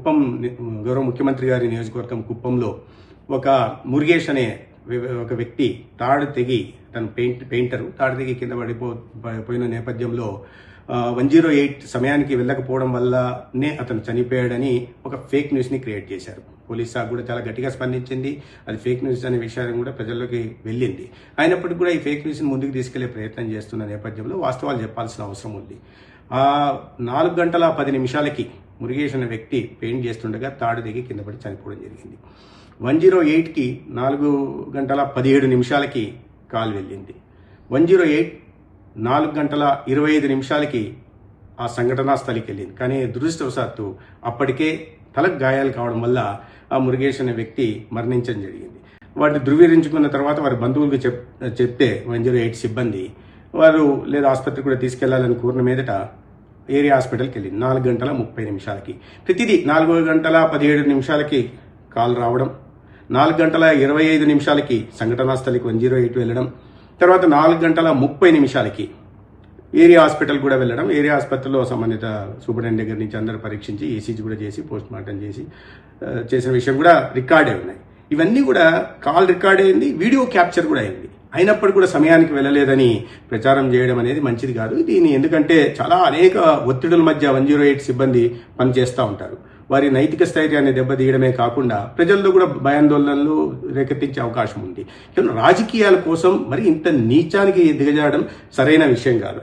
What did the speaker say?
కుప్పం గౌరవ ముఖ్యమంత్రి గారి నియోజకవర్గం కుప్పంలో ఒక మురుగేష్ అనే ఒక వ్యక్తి తాడు తెగి తను పెయింట్ పెయింటరు తాడు తెగి కింద పడిపో పోయిన నేపథ్యంలో వన్ జీరో ఎయిట్ సమయానికి వెళ్ళకపోవడం వల్లనే అతను చనిపోయాడని ఒక ఫేక్ న్యూస్ని క్రియేట్ చేశారు. పోలీస్ శాఖ కూడా చాలా గట్టిగా స్పందించింది. అది ఫేక్ న్యూస్ అనే విషయాన్ని కూడా ప్రజల్లోకి వెళ్ళింది. అయినప్పటికీ కూడా ఈ ఫేక్ న్యూస్ని ముందుకు తీసుకెళ్ళే ప్రయత్నం చేస్తున్న నేపథ్యంలో వాస్తవాలు చెప్పాల్సిన అవసరం ఉంది. ఆ నాలుగు గంటల పది నిమిషాలకి మురుగేష్ అనే వ్యక్తి పెయింట్ చేస్తుండగా తాడు దిగి కింద పడి చనిపోవడం జరిగింది. వన్ జీరో ఎయిట్కి నాలుగు గంటల పదిహేడు నిమిషాలకి కాల్ వెళ్ళింది. వన్ జీరో ఎయిట్ నాలుగు గంటల ఇరవై ఐదు నిమిషాలకి ఆ సంఘటనా స్థలికి వెళ్ళింది. కానీ దురదృష్టవశాత్తు అప్పటికే తలకు గాయాలు కావడం వల్ల ఆ మురుగేష్ అనే వ్యక్తి మరణించడం జరిగింది. వాటిని ధృవీకరించుకున్న తర్వాత వారి బంధువులకు చెప్ చెప్తే వన్ జీరో ఎయిట్ సిబ్బంది వారు లేదా ఆసుపత్రికి కూడా తీసుకెళ్ళాలని కోరిన మీదట ఏరియా హాస్పిటల్కి వెళ్ళింది నాలుగు గంటల ముప్పై నిమిషాలకి. ప్రతిదీ నాలుగు గంటల పదిహేడు నిమిషాలకి కాల్ రావడం నాలుగు గంటల ఇరవై ఐదు నిమిషాలకి సంఘటనా స్థలికి వన్ జీరో ఎయిట్ వెళ్ళడం తర్వాత నాలుగు గంటల ముప్పై నిమిషాలకి ఏరియా హాస్పిటల్ కూడా వెళ్ళడం. ఏరియా ఆసుపత్రిలో సంబంధిత సూపరింటెండెంట్ దగ్గర నుంచి అందరూ పరీక్షించి ఏసీజీ కూడా చేసి పోస్ట్ మార్టం చేసి చేసిన విషయం కూడా రికార్డే ఉన్నాయి. ఇవన్నీ కూడా కాల్ రికార్డ్ అయింది వీడియో క్యాప్చర్ కూడా అయింది. అయినప్పటికీ కూడా సమయానికి వెళ్ళలేదని ప్రచారం చేయడం అనేది మంచిది కాదు. దీని ఎందుకంటే చాలా అనేక ఒత్తిడుల మధ్య వన్ జీరో ఎయిట్ సిబ్బంది పనిచేస్తూ ఉంటారు. వారి నైతిక స్థైర్యాన్ని దెబ్బతీయడమే కాకుండా ప్రజల్లో కూడా భయాందోళనలు రేకెత్తించే అవకాశం ఉంది. కేవలం రాజకీయాల కోసం మరి ఇంత నీచానికి దిగజారడం సరైన విషయం కాదు.